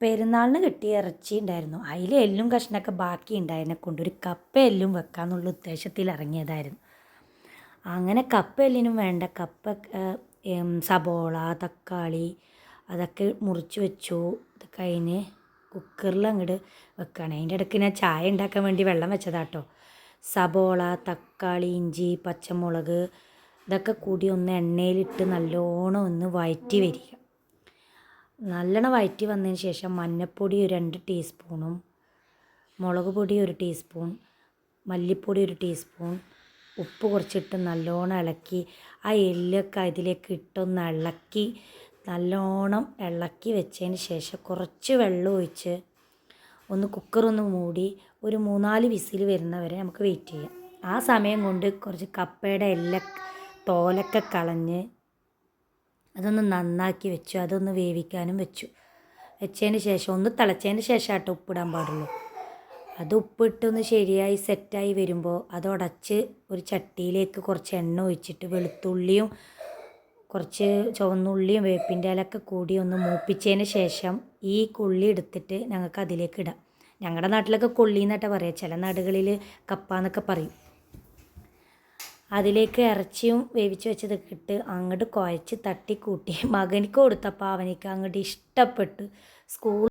പെരുന്നാളിന് കിട്ടിയ ഇറച്ചി ഉണ്ടായിരുന്നു. അതിൽ എല്ലും കഷ്ണൊക്കെ ബാക്കി ഉണ്ടായതിനെ കൊണ്ട് ഒരു കപ്പ എല്ലും വെക്കാന്നുള്ള ഉദ്ദേശത്തിൽ ഇറങ്ങിയതായിരുന്നു. അങ്ങനെ കപ്പ എല്ലിനും വേണ്ട കപ്പ സബോള തക്കാളി അതൊക്കെ മുറിച്ച് വെച്ചു. അത് കഴിഞ്ഞ് കുക്കറിൽ അങ്ങോട്ട് വെക്കുകയാണ് അതിന്റെ ഇടയ്ക്ക് ഞാൻ ചായ ഉണ്ടാക്കാൻ വേണ്ടി വെള്ളം വെച്ചതാട്ടോ സബോള തക്കാളി ഇഞ്ചി പച്ചമുളക് ഇതൊക്കെ കൂടി ഒന്ന് എണ്ണയിലിട്ട് നല്ലോണം ഒന്ന് വഴറ്റി വരിക. നല്ലോണം വഴറ്റി വന്നതിന് ശേഷം മഞ്ഞൾപ്പൊടി ഒരു രണ്ട് ടീസ്പൂണും മുളക് പൊടി ഒരു ടീസ്പൂൺ മല്ലിപ്പൊടി ഒരു ടീസ്പൂൺ ഉപ്പ് കുറച്ചിട്ട് നല്ലോണം ഇളക്കി ആ എല്ലൊക്കെ അതിലേക്ക് ഇട്ടൊന്ന് ഇളക്കി നല്ലോണം ഇളക്കി വെച്ചതിന് ശേഷം കുറച്ച് വെള്ളം ഒഴിച്ച് ഒന്ന് കുക്കറൊന്ന് മൂടി ഒരു മൂന്നാൽ വിസിൽ വരുന്നവരെ നമുക്ക് വെയിറ്റ് ചെയ്യാം. ആ സമയം കൊണ്ട് കുറച്ച് കപ്പയുടെ എല്ലാ തോലൊക്കെ കളഞ്ഞ് അതൊന്ന് നന്നാക്കി വെച്ചു. അതൊന്ന് വേവിക്കാനും വെച്ചു. വെച്ചതിന് ശേഷം ഒന്ന് തിളച്ചതിന് ശേഷം ആട്ടോ ഉപ്പിടാൻ പാടുള്ളൂ. അത് ഉപ്പിട്ടൊന്ന് ശരിയായി സെറ്റായി വരുമ്പോൾ അത് ഉടച്ച് ഒരു ചട്ടിയിലേക്ക് കുറച്ച് എണ്ണ ഒഴിച്ചിട്ട് വെളുത്തുള്ളിയും കുറച്ച് ചുവന്നുള്ളിയും വേപ്പിന്റെ ഇലയൊക്കെ കൂടി ഒന്ന് മൂപ്പിച്ചതിന് ശേഷം ഈ കൊള്ളി എടുത്തിട്ട് ഞങ്ങൾക്ക് അതിലേക്ക് ഇടാം. ഞങ്ങളുടെ നാട്ടിലൊക്കെ കൊള്ളി എന്നിട്ടാണ് പറയുക ചില നാടുകളിൽ കപ്പ എന്നൊക്കെ പറയും. അതിലേക്ക് ഇറച്ചിയും വേവിച്ച് വെച്ചതൊക്കെ ഇട്ട് അങ്ങോട്ട് കുഴച്ച് തട്ടിക്കൂട്ടി. മകനിക്ക് കൊടുത്തപ്പോൾ അവനിക്ക് അങ്ങോട്ട് ഇഷ്ടപ്പെട്ടു. സ്കൂൾ